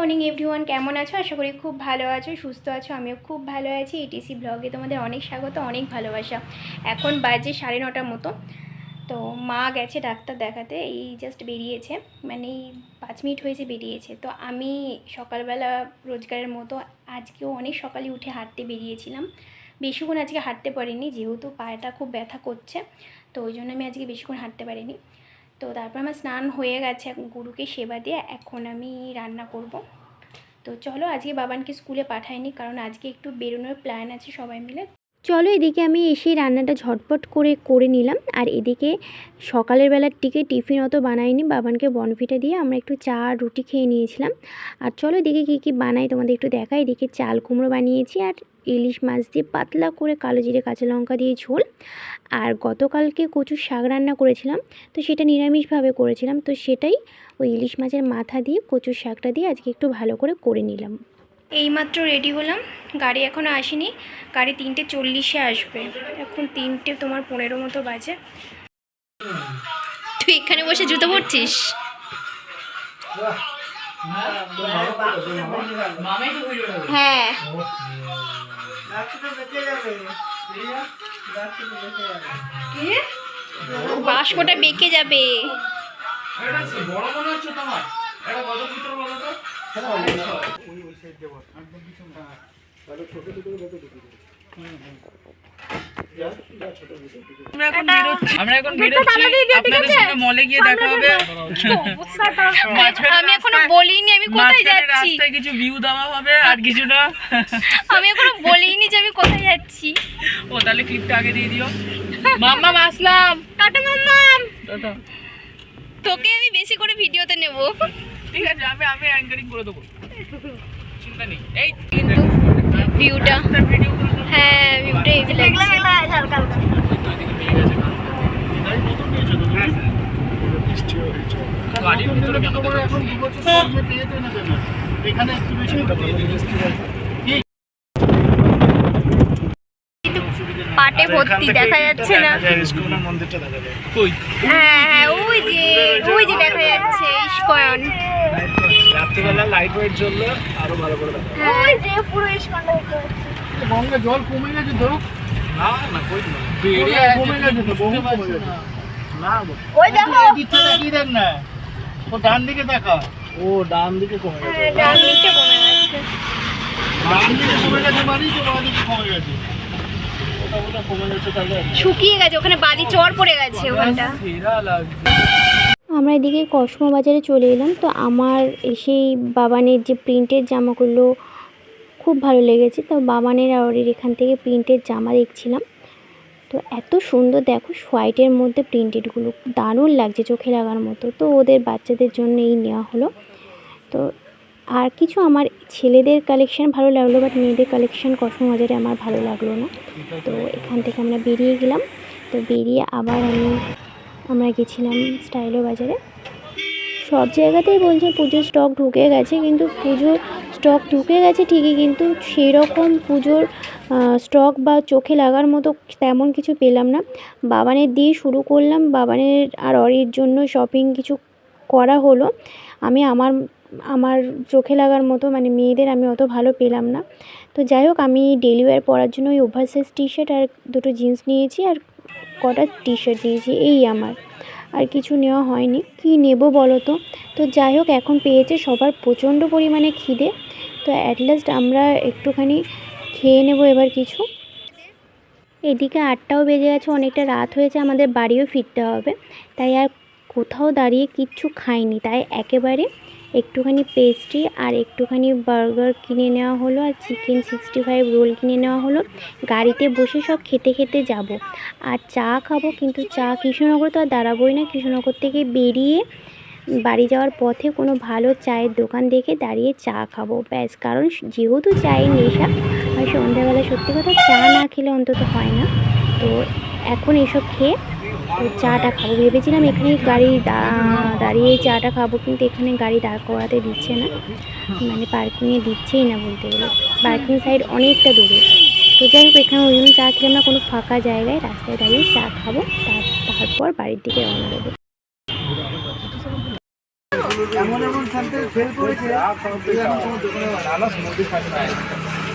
Morning everyone, কেমন আছো? আশা করি খুব ভালো আছো, সুস্থ আছো, আমিও খুব ভালো আছি। এটিসি ব্লগে তোমাদের অনেক স্বাগত, অনেক ভালোবাসা। এখন বাজে সাড়ে নটার মতো। তো মা গেছে ডাক্তার দেখাতে, এই জাস্ট বেরিয়েছে মানে পাঁচ মিনিট হয়েছে বেরিয়েছে। তো আমি সকালবেলা রোজগারের মতো আজকেও অনেক সকালে উঠে হাঁটতে বেরিয়েছিলাম। বেশিক্ষণ আজকে হাঁটতে পারিনি, যেহেতু পায়েটা খুব ব্যথা করছে, তো ওই জন্য আমি আজকে বেশিক্ষণ হাঁটতে পারিনি। তো তারপর আমার স্নান হয়ে গেছে, এখন গুরুকে সেবা দিয়ে এখন আমি রান্না করব। তো চলো আজকে বাবানকে স্কুলে পাঠাইনি, কারণ আজকে একটু বেরোনোর প্ল্যান আছে সবাই মিলে। চলো এদিকে আমি এসে রান্নাটা ঝটপট করে করে নিলাম। আর এদিকে সকালের বেলার দিকে টিফিন অত বানাইনি, বাবানকে বনফিটা দিয়ে আমরা একটু চা রুটি খেয়ে নিয়েছিলাম। আর চলো এদিকে কী কী বানাই তোমাদের একটু দেখাই। এদিকে চাল কুমড়ো বানিয়েছি আর ইলিশ মাছ দিয়ে পাতলা করে কালো জিরে কাঁচা লঙ্কা দিয়ে ঝোল। আর গতকালকে কচু শাক রান্না করেছিলাম, তো সেটা নিরামিষভাবে করেছিলাম। তো সেটাই ওই ইলিশ মাছের মাথা দিয়ে কচুর শাকটা দিয়ে আজকে একটু ভালো করে করে নিলাম। এইমাত্র রেডি হলাম। গাড়ি এখনও আসেনি। গাড়ি তিনটে চল্লিশে আসবে। এখন তিনটে তোমার পনেরো মতো বাজে। তুই এখানে বসে জুতো পরছিস? হ্যাঁ। বাস্কটা বেঁকে যাবে। বড় মনে হচ্ছে তোমার? এটা কত বলো তো? আমরা এখন বেরোচ্ছি। আমরা এখন বেরোচ্ছি। আপনাদের সঙ্গে মলে গিয়ে দেখা হবে। আমি এখনও বলিনি আমি কোথায় যাচ্ছি? রাস্তায় কিছু ভিউ দেওয়া হবে আর কিছু না। আমি এখনও বলিনি যে আমি কোথায় যাচ্ছি। ও তাহলে ক্লিপটা আগে দিয়ে দিও। মাম্মা আসলাম। টাটা মাম্মাম। টাটা। তোকে আমি বেশি করে ভিডিওতে নেব। ঠিক আছে আমি আমি অ্যাঙ্কারিং করে দেবো। চিন্তা নেই। এই কিন্তু ভিউটা ভিডিও করে দেবো হ্যাঁ ভিউটা হেভি লাগছে। গাড়ির ভিতরে কেন দেবো? পাটে ভর্তি দেখা যাচ্ছে না। দেখা হ্যাঁ হ্যাঁ ওই যে ওই যে দেখা যাচ্ছে ইস্কয়ন রাত্রিবেলা লাইট ওয়েট জ্বললে আরও ভালো করে দেখা যায়। ওই যে পুরো ইস্কনটা দেখতে পাচ্ছি। গঙ্গা জল কমে গেছে তো। না না কই না। বেড়ে কমে গেছে তো বহু কমে গেছে। না। ওই দেখো। দেখিয়ে দেখ না। ও ডান দিকে দেখা। ও ডান দিকে কমে গেছে। হ্যাঁ, ডান দিকটা কমে গেছে। ডান দিকে কমে গেছে মানে তো বাঁ দিকে কমে গেছে ওটা ওটা কমে গেছে তাহলে শুকিয়ে গেছে, ওখানে বালি চর পড়ে গেছে ওখানটা। আমরা এদিকে কসমো বাজারে চলে এলাম, তো আমার সেই বাবানের যে প্রিন্টের জামাগুলো খুব ভালো লেগেছে, তো বাবানের আর এখান থেকে প্রিন্টের জামা দেখছিলাম। তো এত সুন্দর, দেখো, হোয়াইটের মধ্যে প্রিন্টেডগুলো, দারুণ লাগছে চোখে লাগার মতো। তো ওদের বাচ্চাদের জন্য এই নেওয়া হলো। তো আর কিছু আমার ছেলেদের কালেকশন ভালো লাগল বাট মেয়েদের কালেকশন কসমো বাজারে আমার ভালো লাগল না। তো এখান থেকে আমরা বেরিয়ে গেলাম। তো বেরিয়ে আবার আমি, আমরা গেছিলাম স্টাইলো বাজারে। সব জায়গাতেই বলছে পুজোর স্টক ঢুকে গেছে, কিন্তু পুজোর স্টক ঢুকে গেছে ঠিকই, কিন্তু সেই রকম পুজোর স্টক বা চোখে লাগার মতো তেমন কিছু পেলাম না। বাবানের দিয়ে শুরু করলাম, বাবানের আর অরির জন্য শপিং কিছু করা হলো। আমি আমার আমার চোখে লাগার মতো মানে মেয়েদের আমি অত ভালো পেলাম না। তো যাই হোক, আমি ডেলি ওয়্যার পরার জন্য ওই ওভারসাইজ টি শার্ট আর দুটো জিন্স নিয়েছি আর কটা টি শার্ট নিয়েছি এই আমার। আর কিছু নেওয়া হয়নি। কি নেব বলো তো? তো যাই হোক, এখন পেয়েছে সবার প্রচণ্ড পরিমাণে খিদে। তো অ্যাট লাস্ট আমরা একটুখানি খেয়ে নেব এবার কিছু। এদিকে আটটাও বেজে গেছে, অনেকটা রাত হয়েছে, আমাদের বাড়িও ফিরতে হবে। তাই আর কোথাও দাঁড়িয়ে কিচ্ছু খাইনি, তাই একেবারে একটুখানি পেস্ট্রি আর একটুখানি বার্গার কিনে নেওয়া হলো আর চিকেন সিক্সটি ফাইভ রোল কিনে নেওয়া হলো। গাড়িতে বসে সব খেতে খেতে যাব। আর চা খাব, কিন্তু চা কৃষ্ণনগর তো আর দাঁড়াবোই না। কৃষ্ণনগর থেকে বেরিয়ে বাড়ি যাওয়ার পথে কোনো ভালো চায়ের দোকান দেখে দাঁড়িয়ে চা খাব। ব্যাস, কারণ যেহেতু চায়ের নেশা, আর সন্ধ্যাবেলা সত্যি কথা চা না খেলে অন্তত হয় না। তো এখন এসব খেয়ে চাটা খাব। ভেবেছিলাম এখানে গাড়ি দাঁড়িয়ে চাটা খাব, কিন্তু এখানে গাড়ি দাঁড় করাতে দিচ্ছে না। মানে পার্কিংয়ে দিচ্ছেই না বলতে গেলে। পার্কিং সাইড অনেকটা দূরে। তো যাই হোক, এখানে ওই জন্য চা খেলাম না, কোনো ফাঁকা জায়গায়। রাস্তায় দাঁড়িয়ে চা খাব, তার- তারপর বাড়ির দিকে রওনা দেবো।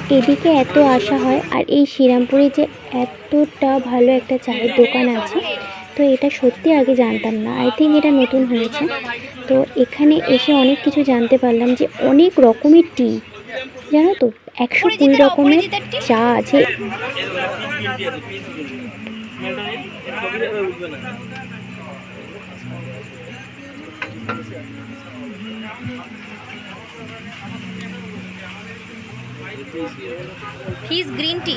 এদিকে এত আশা হয়, আর এই শ্রীরামপুরে যে এতটা ভালো একটা চায়ের দোকান আছে তো এটা সত্যি আগে জানতাম না। আই থিঙ্ক এটা নতুন হয়েছে। তো এখানে এসে অনেক কিছু জানতে পারলাম যে অনেক রকমের টি জানো তো? একশো কুড়ি রকমের চা আছে। ফিস গ্রিন টি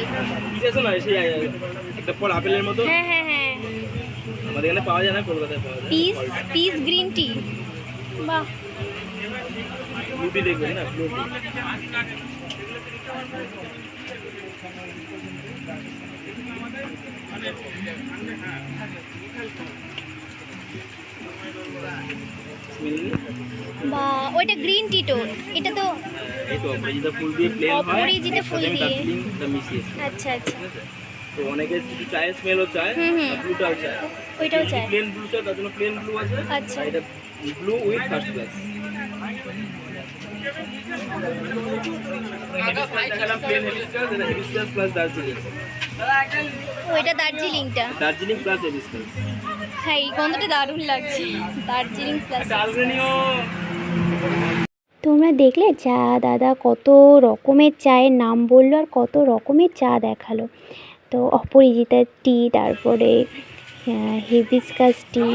একটা ফল আপেলের মতো। হ্যাঁ হ্যাঁ হ্যাঁ। পাওয়া যায় না কলকাতায় পাওয়া যায় পিস পিস গ্রিন টি বাহ। ব্লুটি দেখবেন না ব্লুটি বা ওইটা গ্রিন টি তো। এটা তো এই তো অপরাজিতা ফুল দিয়ে প্লেন হয়। অপরাজিতা ফুল দিয়ে। আচ্ছা আচ্ছা। তো অনেকে কিছু চায়ের স্মেলও চায়। ব্লুটাও চায়। ওইটাও চাই প্লেন ব্লু চায় তার জন্য প্লেন ব্লু আছে আচ্ছা। এটা ব্লু উইথ ফার্স্ট ক্লাস ওইটা দার্জিলিংটা দার্জিলিং প্লাস হেবিস্কাস হ্যাঁ এই গন্ধটা দারুণ লাগছে। দার্জিলিং প্লাস তোমরা দেখলে চা দাদা কত রকমের চায়ের নাম বলল আর কত রকমের চা দেখাল। তো অপরিজিতা টি তারপরে হিবিস্কাস টি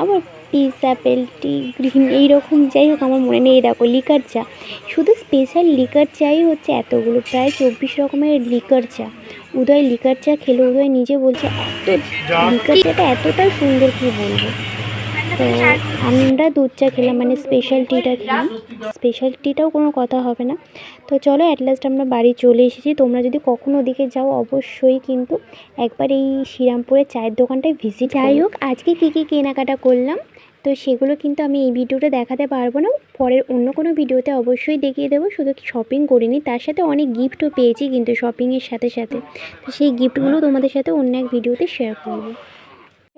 আবার পিস অ্যাপেল টি গ্রিন এইরকম যাই হোক আমার মনে নেই। দেখো লিকার চা। শুধু স্পেশাল লিকার চাই হচ্ছে এতগুলো প্রায় চব্বিশ রকমের লিকার চা। উদয় লিকার চা খেলে। উদয় নিজে বলছে এত লিকার চাটা এতটা সুন্দর কী বলব? তো আমরা দুধ চা খেলাম মানে স্পেশাল টিটা খেলাম। স্পেশাল টিটাও কোনো কথা হবে না। তো চলো অ্যাট লাস্ট আমরা বাড়ি চলে এসেছি। তোমরা যদি কখনো ওদিকে যাও, অবশ্যই কিন্তু একবার এই শ্রীরামপুরের চায়ের দোকানটায় ভিজিট যাই হোক, আজকে কী কী কেনাকাটা করলাম, তো সেগুলো কিন্তু আমি এই ভিডিওটা দেখাতে পারব না। পরের অন্য কোনো ভিডিওতে অবশ্যই দেখিয়ে দেবো। শুধু শপিং করিনি, তার সাথে অনেক গিফটও পেয়েছি কিন্তু শপিংয়ের সাথে সাথে। তো সেই গিফটগুলো তোমাদের সাথে অন্য এক ভিডিওতে শেয়ার করব।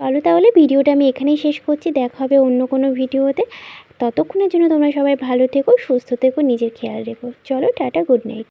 চলো তাহলে ভিডিওটা আমি এখানেই শেষ করছি। দেখা হবে অন্য কোনো ভিডিওতে। ততক্ষণের জন্য তোমরা সবাই ভালো থেকো, সুস্থ থেকো, নিজের খেয়াল রেখো। চলো, টাটা গুড নাইট